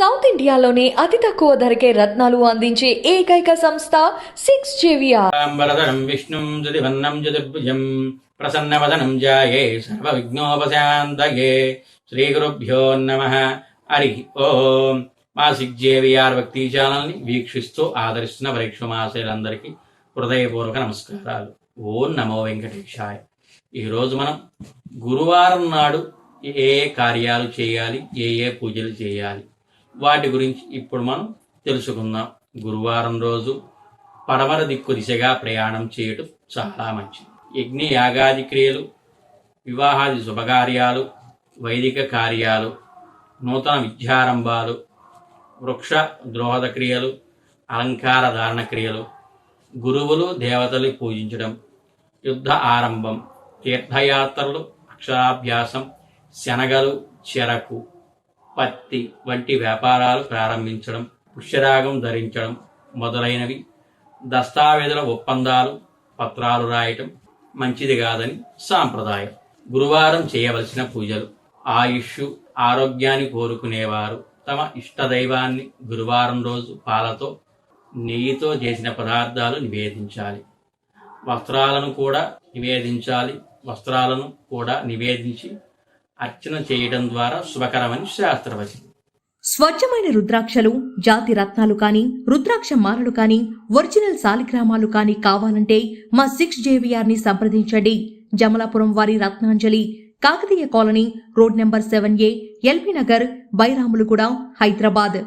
South ఇండియాలోనే అతి తక్కువ ధరకే రత్నాలు అందించే ఏకైక సంస్థ సిక్స్ జేవిఆర్. విష్ణుం జదివన్నం చతుర్భుజం ప్రసన్నవదనం జాయే సర్వవిఘ్నోపశాంతయే. శ్రీగురుభ్యో నమ. హరి ఓం. మాసిక్ జేవిఆర్ భక్తి ఛానల్ని వీక్షిస్తూ ఆదరిస్తున్న పరీక్షమాశయులందరికీ హృదయపూర్వక నమస్కారాలు. ఓం నమో వెంకటేశాయ. ఈరోజు మనం గురువారం నాడు ఏ ఏ కార్యాలు చేయాలి ఏ ఏ పూజలు చేయాలి వాటి గురించి ఇప్పుడు మనం తెలుసుకుందాం. గురువారం రోజు పడమర దిక్కు దిశగా ప్రయాణం చేయటం చాలా మంచిది. యజ్ఞ యాగాది క్రియలు వివాహాది శుభకార్యాలు వైదిక కార్యాలు నూతన విద్యారంభాలు వృక్ష ద్రోహద క్రియలు అలంకార ధారణ క్రియలు గురువులు దేవతలు పూజించడం యుద్ధ ఆరంభం తీర్థయాత్రలు అక్షరాభ్యాసం శనగలు చెరకు పత్తి వంటి వ్యాపారాలు ప్రారంభించడం పుష్యరాగం ధరించడం మొదలైనవి. దస్తావేజుల ఒప్పందాలు పత్రాలు రాయటం మంచిది కాదని సాంప్రదాయం. గురువారం చేయవలసిన పూజలు. ఆయుష్ ఆరోగ్యాన్ని కోరుకునేవారు తమ ఇష్టదైవాన్ని గురువారం రోజు పాలతో నెయ్యితో చేసిన పదార్థాలు నివేదించాలి. వస్త్రాలను కూడా నివేదించాలి. వస్త్రాలను కూడా నివేదించి అర్చన చేయడం ద్వారా శుభకరమని శాస్త్రవచనం స్వచ్ఛమైన రుద్రాక్షలు జాతి రత్నాలు కానీ రుద్రాక్ష మాలలు కానీ ఒరిజినల్ సాలిగ్రామాలు కానీ కావాలంటే మా సిక్స్ జేవిఆర్ని సంప్రదించండి. జమలాపురం వారి Ratnanjali Kakatiya colony road number seven A LB Nagar Bairamalguda Hyderabad.